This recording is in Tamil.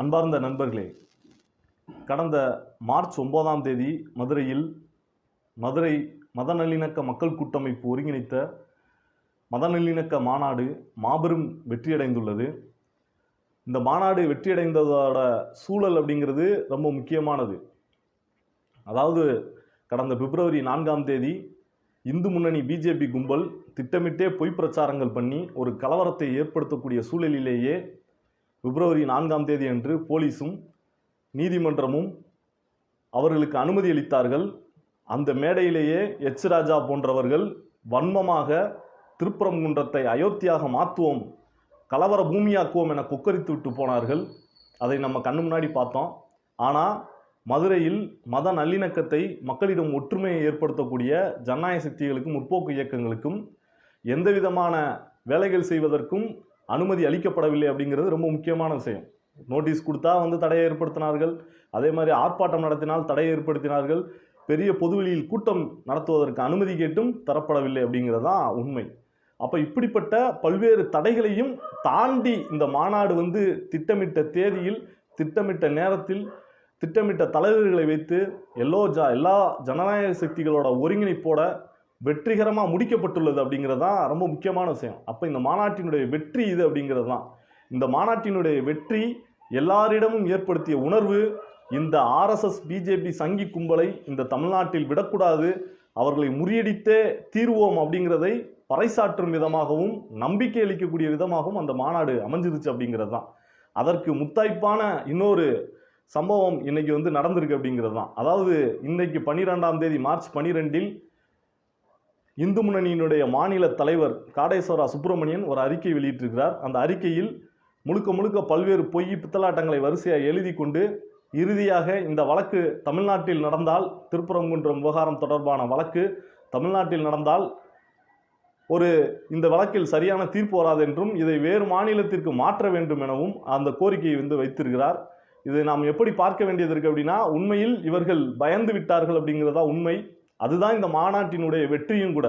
அன்பார்ந்த நண்பர்களே கடந்த மார்ச் ஒன்பதாம் தேதி மதுரையில் மதுரை மத நல்லிணக்க மக்கள் கூட்டமைப்பு ஒருங்கிணைத்த மத நல்லிணக்க மாநாடு மாபெரும் வெற்றியடைந்துள்ளது. இந்த மாநாடு வெற்றியடைந்ததோட சூழல் அப்படிங்கிறது ரொம்ப முக்கியமானது. அதாவது கடந்த பிப்ரவரி நான்காம் தேதி இந்து முன்னணி பிஜேபி கும்பல் திட்டமிட்டே பொய் பிரச்சாரங்கள் பண்ணி ஒரு கலவரத்தை ஏற்படுத்தக்கூடிய சூழலிலேயே பிப்ரவரி நான்காம் தேதி அன்று போலீஸும் நீதிமன்றமும் அவர்களுக்கு அனுமதி அளித்தார்கள். அந்த மேடையிலேயே எச். ராஜா போன்றவர்கள் வன்மமாக திருப்பரங்குன்றத்தை அயோத்தியாக மாற்றுவோம் கலவர பூமியாக்குவோம் என கொக்கரித்து விட்டு போனார்கள். அதை நம்ம கண்ணு முன்னாடி பார்த்தோம். ஆனால் மதுரையில் மத நல்லிணக்கத்தை மக்களிடம் ஒற்றுமையை ஏற்படுத்தக்கூடிய ஜனநாயக சக்திகளுக்கும் முற்போக்கு இயக்கங்களுக்கும் எந்த விதமான வேலைகள் செய்வதற்கும் அனுமதி அளிக்கப்படவில்லை அப்படிங்கிறது ரொம்ப முக்கியமான விஷயம். நோட்டீஸ் கொடுத்தா வந்து தடையை ஏற்படுத்தினார்கள். அதே மாதிரி ஆர்ப்பாட்டம் நடத்தினால் தடையை ஏற்படுத்தினார்கள். பெரிய பொதுவெளியில் கூட்டம் நடத்துவதற்கு அனுமதி கேட்டும் தரப்படவில்லை அப்படிங்கிறது தான் உண்மை. அப்போ இப்படிப்பட்ட பல்வேறு தடைகளையும் தாண்டி இந்த மாநாடு வந்து திட்டமிட்ட தேதியில் திட்டமிட்ட நேரத்தில் திட்டமிட்ட தலைவர்களை வைத்து எல்லோ ஜா எல்லா ஜனநாயக சக்திகளோட ஒருங்கிணைப்போட வெற்றிகரமாக முடிக்கப்பட்டுள்ளது அப்படிங்கிறது தான் ரொம்ப முக்கியமான விஷயம். அப்போ இந்த மாநாட்டினுடைய வெற்றி இது அப்படிங்கிறது தான். இந்த மாநாட்டினுடைய வெற்றி எல்லாரிடமும் ஏற்படுத்திய உணர்வு இந்த ஆர்எஸ்எஸ் பிஜேபி சங்கி கும்பலை இந்த தமிழ்நாட்டில் விடக்கூடாது அவர்களை முறியடித்தே தீர்வோம் அப்படிங்கிறதை பறைசாற்றும் விதமாகவும் நம்பிக்கை அளிக்கக்கூடிய விதமாகவும் அந்த மாநாடு அமைஞ்சிருச்சு அப்படிங்கிறது தான். அதற்கு முத்தாய்ப்பான இன்னொரு சம்பவம் இன்னைக்கு வந்து நடந்திருக்கு அப்படிங்கிறது தான். அதாவது இன்னைக்கு பன்னிரெண்டாம் தேதி மார்ச் பன்னிரெண்டில் இந்து முன்னணியினுடைய மாநில தலைவர் காடேஸ்வரா சுப்பிரமணியன் ஒரு அறிக்கை வெளியிட்டிருக்கிறார். அந்த அறிக்கையில் முழுக்க முழுக்க பல்வேறு பொய் பித்தலாட்டங்களை வரிசையாக எழுதி கொண்டு இறுதியாக இந்த வழக்கு தமிழ்நாட்டில் நடந்தால் திருப்பரங்குன்றம் விவகாரம் தொடர்பான வழக்கு தமிழ்நாட்டில் நடந்தால் ஒரு இந்த வழக்கில் சரியான தீர்ப்பு வராது என்றும் இதை வேறு மாநிலத்திற்கு மாற்ற வேண்டும் எனவும் அந்த கோரிக்கையை வந்து வைத்திருக்கிறார். இதை நாம் எப்படி பார்க்க வேண்டியது இருக்கு அப்படின்னா உண்மையில் இவர்கள் பயந்து விட்டார்கள் அப்படிங்கிறதா உண்மை. அதுதான் இந்த மாநாட்டினுடைய வெற்றியும் கூட.